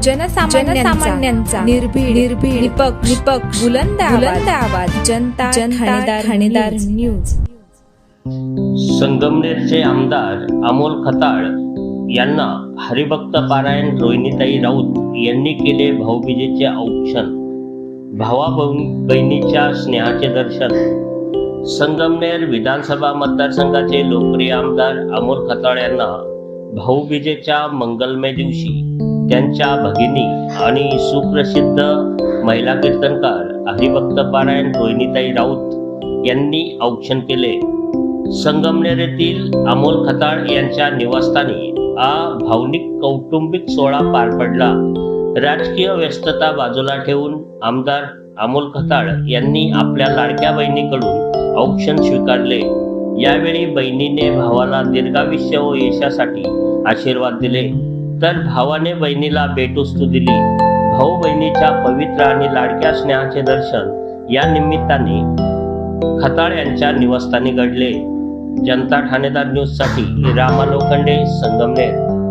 जनसामान्यांचा निर्भीड निर्भीड निपक्ष निपक्ष बुलंद बुलंद आवाज. जनता जनता ठाणेदार न्यूज. संगमनेरचे आमदार अमोल खताळ यांना हरिभक्त पारायण रोहिणीताई राऊत यांनी केले भाऊबीजेचे औक्षण. भावा बहिण- बहिणीच्या स्नेहाचे दर्शन. संगमनेर विधानसभा मतदारसंघाचे लोकप्रिय आमदार अमोल खताळ यांना भाऊबीजेच्या मंगलमय दिवशी त्यांच्या भगिनी आणि सुप्रसिद्ध महिला कीर्तनकार हरिभक्त पारायण रोहिणीताई राऊत यांनी औक्षण केले. संगमनेर येथील अमोल खताळ यांच्या निवासस्थानी हा भावनिक कौटुंबिक सोहळा पार पडला. राजकीय व्यस्तता बाजूला ठेवून आमदार अमोल खताळ यांनी आपल्या लाडक्या बहिणीकडून औक्षण स्वीकारले. यावेळी बहिणीने भावाला दीर्घायुष्य व यशासाठी आशीर्वाद दिले. तर भावाने बहिणीला भेटवस्तू दिली. भाऊ बहिणीच्या पवित्र आणि लाडक्या स्नेहाचे दर्शन या निमित्ताने खताळ यांच्या निवासस्थानी घडले. जनता ठाणेदार न्यूजसाठी रामा लोखंडे संगमनेर.